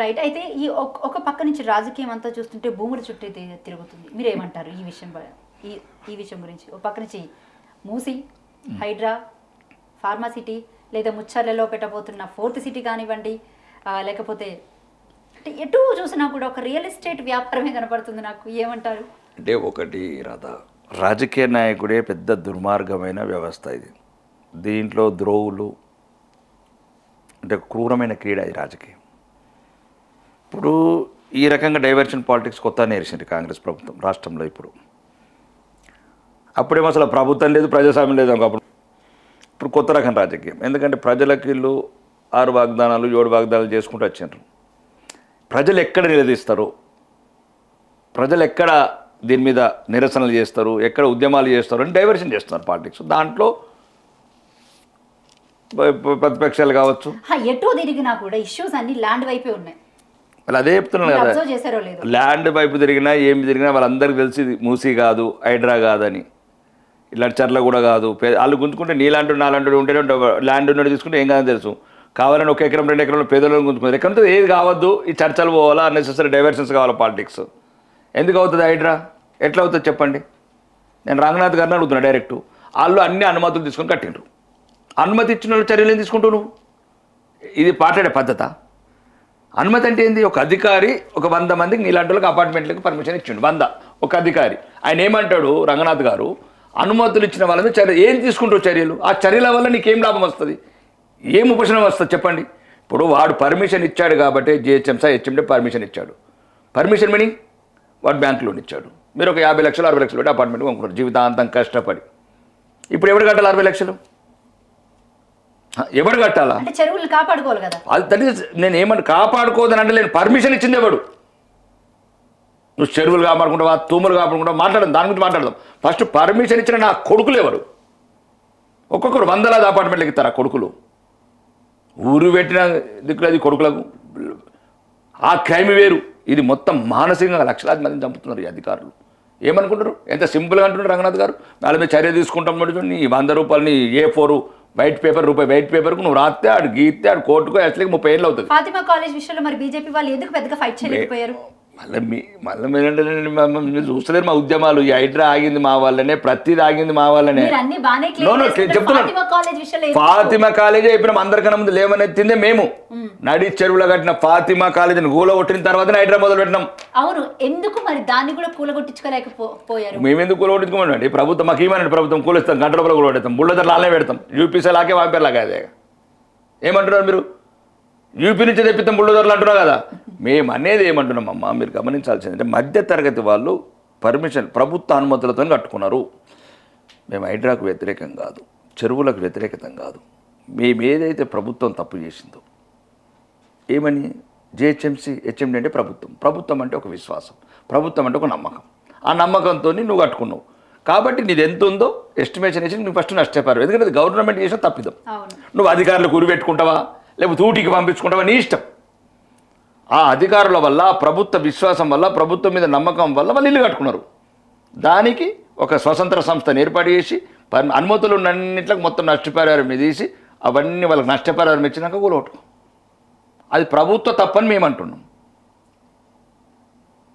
Right అయితే ఈ ఒక పక్క నుంచి రాజకీయం అంతా చూస్తుంటే భూముల చుట్టూ తిరుగుతుంది. మీరు ఏమంటారు ఈ విషయం ఈ ఈ విషయం గురించి? ఒక పక్క నుంచి మూసి హైడ్రా ఫార్మా సిటీ లేదా ముచ్చర్లలో పెట్టబోతున్న ఫోర్త్ సిటీ కానివ్వండి లేకపోతే అంటే ఎటు చూసినా కూడా ఒక రియల్ ఎస్టేట్ వ్యాపారమే కనపడుతుంది నాకు. ఏమంటారు? అంటే ఒకటి రాధ రాజకీయ నాయకుడే పెద్ద దుర్మార్గమైన వ్యవస్థ ఇది. దీంట్లో ద్రోవులు అంటే క్రూరమైన క్రీడ ఇది రాజకీయం. ఇప్పుడు ఈ రకంగా డైవర్షన్ పాలిటిక్స్ కొత్త నేర్చింది కాంగ్రెస్ ప్రభుత్వం రాష్ట్రంలో ఇప్పుడు. అప్పుడేమో అసలు ప్రభుత్వం లేదు ప్రజాస్వామ్యం లేదు ఒకప్పుడు ఇప్పుడు కొత్త రకం రాజకీయం. ఎందుకంటే ప్రజలకి వీళ్ళు ఆరు వాగ్దానాలు ఏడు వాగ్దానాలు చేసుకుంటూ వచ్చిండ్రు. ప్రజలు ఎక్కడ నిలదీస్తారు? ప్రజలు ఎక్కడ దీని మీద నిరసనలు చేస్తారు? ఎక్కడ ఉద్యమాలు చేస్తారు? అని డైవర్షన్ చేస్తున్నారు పాలిటిక్స్. దాంట్లో ప్రతిపక్షాలు కావచ్చు. ఎటో ఎటు తిరిగినా కూడా ఇష్యూస్ అన్ని ల్యాండ్ వైపే ఉన్నాయి. వాళ్ళు అదే చెప్తున్నాను మీరు కదా. ల్యాండ్ వైపు తిరిగినా ఏమి తిరిగినా వాళ్ళందరికీ తెలిసి మూసీ కాదు హైడ్రా కాదని. ఇలాంటి చర్ల కూడా కాదు. వాళ్ళు గుంజుకుంటే నీలాంటి నాలాంటి ఉంటేనే ఉంటా- ల్యాండ్ ఉన్నాడు తీసుకుంటే ఏం కాదని తెలుసు. కావాలని ఒక ఎకరం రెండు ఎకరంలో పేదలను గుంజుకుంటారు ఎక్కడ ఉంటుంది ఏది కావద్దు ఈ చర్చలు పోవాలా అన్నెసెసరీ డైవర్షన్స్ కావాలా పాలిటిక్స్ ఎందుకు అవుతుంది హైడ్రా? ఎట్లా అవుతుంది చెప్పండి? నేను రంగనాథ్ గారిని అడుగుతున్నా డైరెక్ట్. వాళ్ళు అన్ని అనుమతులు తీసుకొని కట్టిండ్రు. అనుమతి ఇచ్చిన వాళ్ళు చర్యలు ఏం తీసుకుంటావు నువ్వు ఇది మాట్లాడే పద్ధత? అనుమతి అంటే ఏంది? ఒక అధికారి ఒక వంద మందికి నీలాంటి అపార్ట్మెంట్లకు పర్మిషన్ ఇచ్చిండు. వంద. ఒక అధికారి. ఆయన ఏమంటాడు రంగనాథ్ గారు? అనుమతులు ఇచ్చిన వాళ్ళ మీద చర్య ఏం తీసుకుంటావు చర్యలు? ఆ చర్యల వల్ల నీకేం లాభం వస్తుంది? ఏం ఉపశమనం వస్తుంది చెప్పండి? ఇప్పుడు వాడు పర్మిషన్ ఇచ్చాడు కాబట్టి జిహెచ్ఎంసా హెచ్ఎండే పర్మిషన్ ఇచ్చాడు. పర్మిషన్ మీనింగ్ వాడు బ్యాంక్ లోన్ ఇచ్చాడు. మీరు ఒక యాభై లక్షలు అరవై లక్షలు పెట్టి అపార్ట్మెంట్ కొనుక్కున్నారు. జీవితాంతం కష్టపడి. ఇప్పుడు ఎవరు కట్టాలి అరవై లక్షలు? హ, ఎవరు కట్టాలా? అంటే చెరువులు కాపాడుకోవాలి కదా. అది ఈస్ నేను ఏమని కాపాడుకోదని అంటే నేను పర్మిషన్ ఇచ్చింది ఎవడు? నువ్వు చెరువులు కాపాడుకుంటావా తూములు కాపాడుకుంటావా? మాట్లాడదాం దాని గురించి మాట్లాడదాం. ఫస్ట్ పర్మిషన్ ఇచ్చిన నా కొడుకులు ఎవరు? ఒక్కొక్కరు వందలాది అపార్ట్మెంట్లకు ఇస్తారు ఆ కొడుకులు. ఊరు పెట్టిన దిక్కులది కొడుకులకు. ఆ క్రైమ్ వేరు. ఇది మొత్తం మానసికంగా లక్షలాది మందిని చంపుతున్నారు ఈ అధికారులు. ఏమనుకుంటారు? ఎంత సింపుల్గా అంటున్నారు రంగనాథ్ గారు? వాళ్ళ మీద చర్య తీసుకుంటాం మరి నీ వంద రూపాయలు నీ ఏ ఫోరు వైట్ పేపర్ రూపాయి వైట్ పేపర్కు నువ్వు రాస్తే ఆడు గీస్తే ఆడు కోర్టుకు యాక్చువల్గా ముప్పై ఏళ్ళు అవుతుంది. ఫాతిమా కాలేజ్ విషయంలో మరి బీజేపీ వాళ్ళు ఎందుకు పెద్దగా ఫైట్ చేయలేకపోయారు? మళ్ళీ మీ మళ్ళీ మీరంటే మీరు చూస్తలేరు మా ఉద్యమాలు. ఈ హైడ్రా ఆగింది మా వాళ్ళనే ప్రతిది ఆగింది మా వాళ్ళనే. చెప్తున్నాను. ఫాతిమా కాలేజ్ ఎందుకు? అయిపోయిన. అందరికన్నా ముందు లేవనెత్తిందే మేము. నడి చెరువులో కట్టిన ఫాతిమా కాలేజీని గూల కొట్టిన తర్వాత హైడ్రా మొదలు పెట్టినాం అవును ఎందుకు మరి దాన్ని కూడా కూలగొట్టించుకోలేకపోయారు మేమెందుకు కూల కొట్టించుకోమండి ప్రభుత్వం మాకు ఏమనండి? ప్రభుత్వం కూలిస్తాం గంట రూపాయలు కూల కొడతాం బుల్లదర్ లానే పెడతాం. యూపీసీ లాగే వాంపేర్ లాగా అదే. ఏమంటున్నారు మీరు? యూపీ నుంచి తెప్పిస్తాం బుల్లదర్లు అంటున్నారు కదా. మేము అనేది ఏమంటున్నాం అమ్మా? మీరు గమనించాల్సింది అంటే మధ్య తరగతి వాళ్ళు పర్మిషన్ ప్రభుత్వ అనుమతులతో కట్టుకున్నారు. మేము హైడ్రాకు వ్యతిరేకం కాదు చెరువులకు వ్యతిరేకతం కాదు. మేము ఏదైతే ప్రభుత్వం తప్పు చేసిందో ఏమని? జిహెచ్ఎంసీ హెచ్ఎండి అంటే ప్రభుత్వం. ప్రభుత్వం అంటే ఒక విశ్వాసం ప్రభుత్వం అంటే ఒక నమ్మకం. ఆ నమ్మకంతో నువ్వు కట్టుకున్నావు. కాబట్టి నీది ఎంత ఉందో ఎస్టిమేషన్ వేసి నువ్వు ఫస్ట్ నష్టపోయారు ఎందుకంటే గవర్నమెంట్ చేసిన తప్పిదం. నువ్వు అధికారులకు ఉరి పెట్టుకుంటావా? లేకపోతే ఊటికి పంపించుకుంటావా? నీ ఇష్టం. ఆ అధికారుల వల్ల ప్రభుత్వ విశ్వాసం వల్ల ప్రభుత్వం మీద నమ్మకం వల్ల వాళ్ళు ఇల్లు కట్టుకున్నారు. దానికి ఒక స్వతంత్ర సంస్థను ఏర్పాటు చేసి అనుమతులు ఉన్నన్నింటికి మొత్తం నష్టపరిహారం మీద తీసి అవన్నీ వాళ్ళకి నష్టపరిహారం ఇచ్చినాక కూలగొట్టుకో అది ప్రభుత్వ తప్పని మేము అంటున్నాం.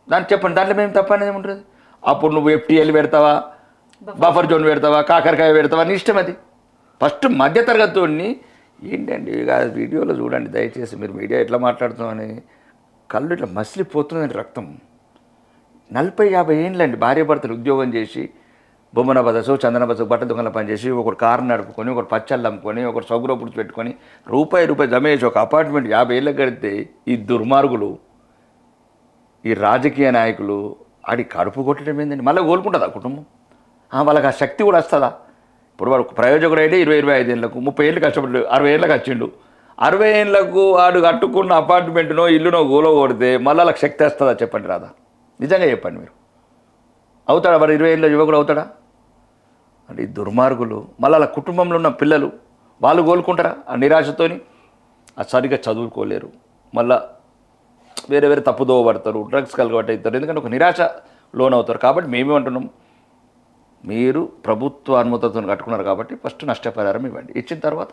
దాన్ని చెప్పండి దాంట్లో మేము తప్ప అనేది ఏముంటుంది? అప్పుడు నువ్వు ఎఫ్టీఎల్ పెడతావా? బఫర్. జోన్ పెడతావా? కాకరకాయ పెడతావా? నీ ఇష్టం అది. ఫస్ట్ మధ్యతరగతిని ఏంటండి? ఇక ఆ వీడియోలో చూడండి దయచేసి మీరు మీడియా ఎట్లా మాట్లాడుతామని కళ్ళు ఇట్లా మసిలిపోతుందండి రక్తం. నలభై యాభై ఏండ్లండి భార్య భర్తలు ఉద్యోగం చేసి బొమ్మన బదసు చందన బదసు బట్ట దొంగల పనిచేసి ఒకరు కారు నడుపుకొని ఒకరు పచ్చళ్ళు అమ్ముకొని ఒకరు సౌగులో పుడిచి పెట్టుకొని రూపాయి రూపాయి జమ చేసి ఒక అపార్ట్మెంట్ యాభై ఏళ్ళకి కడితే ఈ దుర్మార్గులు ఈ రాజకీయ నాయకులు ఆడి కడుపు కొట్టడం ఏందండి? మళ్ళీ కోలుకుంటుందా కుటుంబం? ఆ, వాళ్ళకి ఆ శక్తి కూడా వస్తుందా? ఇప్పుడు వాడు ప్రయోజకుడు అయితే ఇరవై ఇరవై ఐదు ఏళ్ళకు ముప్పై ఏళ్ళు కష్టపడి అరవై ఏళ్ళకి వచ్చిండు. అరవై ఏళ్ళకు వాడు కట్టుకున్న అపార్ట్మెంట్నో ఇల్లునో గోలో కొడితే మళ్ళీ వాళ్ళకి శక్తి వస్తుందా చెప్పండి రాదా నిజంగా చెప్పండి మీరు. అవుతాడా మరి ఇరవై ఏళ్ళ యువకుడు అవుతాడా? అంటే ఈ దుర్మార్గులు మళ్ళీ వాళ్ళ కుటుంబంలో ఉన్న పిల్లలు వాళ్ళు కోలుకుంటారా ఆ నిరాశతోని? సరిగ్గా చదువుకోలేరు. మళ్ళా వేరే వేరే తప్పుదోవ పడతారు డ్రగ్స్ కలగబట్టి అవుతారు ఎందుకంటే ఒక నిరాశ లోన్ అవుతారు కాబట్టి మేమేమంటున్నాం? మీరు ప్రభుత్వ అనుమతితో కట్టుకున్నారు కాబట్టి ఫస్ట్ నష్టపరిహారం ఇవ్వండి. ఇచ్చిన తర్వాత